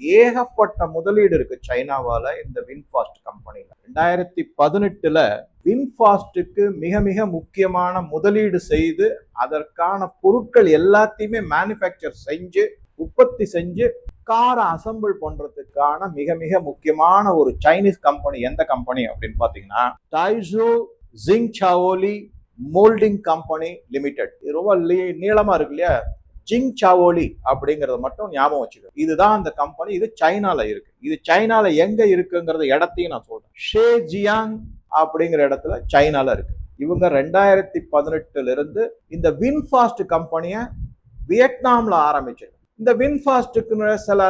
ஏகப்பட்ட முதலீடு இருக்கு சைனாவால இந்த வின்ஃபாஸ்ட் கம்பெனியில ரெண்டாயிரத்தி பதினெட்டுல வின்ஃபாஸ்ட்டுக்கு மிக மிக முக்கியமான முதலீடு செய்து அதற்கான பொருட்கள் எல்லாத்தையுமே மேனுஃபேக்சர் செஞ்சு உற்பத்தி செஞ்சு காரை அசம்பிள் பண்றதுக்கான மிக மிக முக்கியமான ஒரு சைனீஸ் கம்பெனி எந்த கம்பெனி அப்படின்னு பாத்தீங்கன்னா டைசோ ஜிங் சாவோலி மோல்டிங் கம்பெனி லிமிடெட் ரொம்ப நீளமா இருக்கு இல்லையா? ஜிங் சாவோலி அப்படிங்கறத மட்டும் ஞாபகம் வச்சுக்கோ இதுதான் அந்த கம்பெனி இது சைனால இருக்கு. இது சைனால எங்க இருக்குங்கிறத இடத்தையும் நான் சொல்றேன். ஷே ஜியாங் அப்படிங்கிற இடத்துல சைனால இருக்கு. இவங்க ரெண்டாயிரத்தி பதினெட்டுல இருந்து இந்த வின்ஃபாஸ்ட் கம்பெனியை வியட்நாம்ல ஆரம்பிச்சிருக்கு. இந்த வின்ஃபாஸ்ட்டுக்குன்னு சில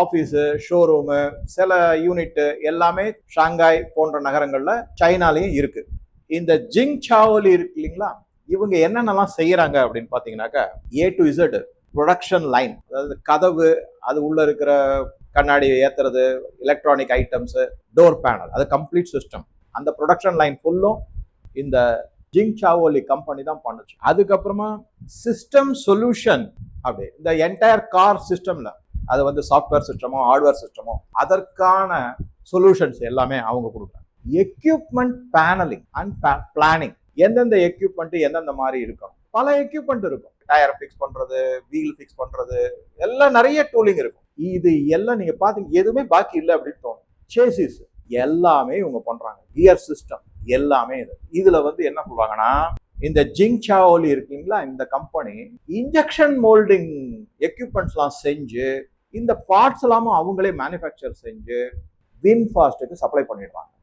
ஆஃபீஸு ஷோரூமு சில யூனிட்டு எல்லாமே ஷாங்காய் போன்ற நகரங்களில் சைனாலையும் இருக்கு. இந்த ஜிங் சாவோலி இருக்கு இல்லைங்களா? இவங்க என்னென்னலாம் செய்யறாங்க அப்படின்னு பார்த்தீங்கன்னாக்கா A to Z production line அதாவது கதவு அது உள்ள இருக்கிற கண்ணாடி ஏத்துறது எலக்ட்ரானிக் ஐட்டம்ஸ் டோர் பேனல் அது கம்ப்ளீட் சிஸ்டம் அந்த ப்ரொடக்ஷன் லைன் ஃபுல்லும் இந்த ஜிங் சாவோலி கம்பெனி தான் பண்ணுச்சு. அதுக்கப்புறமா சிஸ்டம் சொல்யூஷன் அப்படி இந்த என்டையர் கார் சிஸ்டம்ல அது வந்து சாஃப்ட்வேர் சிஸ்டமோ ஹார்ட்வேர் சிஸ்டமோ அதற்கான சொல்யூஷன்ஸ் எல்லாமே அவங்க கொடுக்குறாங்க. எக்யூப்மெண்ட் பேனலிங் அண்ட் பிளானிங் எந்தெந்த எக்யூப்மெண்ட் எந்தெந்த மாதிரி இருக்கணும். பல எக்யூப்மெண்ட் இருக்கும். டயர் ஃபிக்ஸ் பண்றது வீல் ஃபிக்ஸ் பண்றது எல்லாம் நிறைய டூலிங் இருக்கும். இது எல்லாம் நீங்க பாத்தீங்க எதுவுமே பாக்கி இல்லை அப்படின்னு தோணும். சேசிஸ் எல்லாமே இவங்க பண்றாங்க. கியர் சிஸ்டம் எல்லாமே இது. இதுல வந்து என்ன சொல்லுவாங்கன்னா இந்த ஜிங் சாவோலி இருக்கீங்களா இந்த கம்பெனி இன்ஜெக்ஷன் மோல்டிங் எக்யூப்மெண்ட்ஸ்லாம் செஞ்சு இந்த பார்ட்ஸ் எல்லாமும் அவங்களே மேனுஃபேக்சர் செஞ்சு வின்ஃபாஸ்ட்டுக்கு சப்ளை பண்ணிடுறாங்க.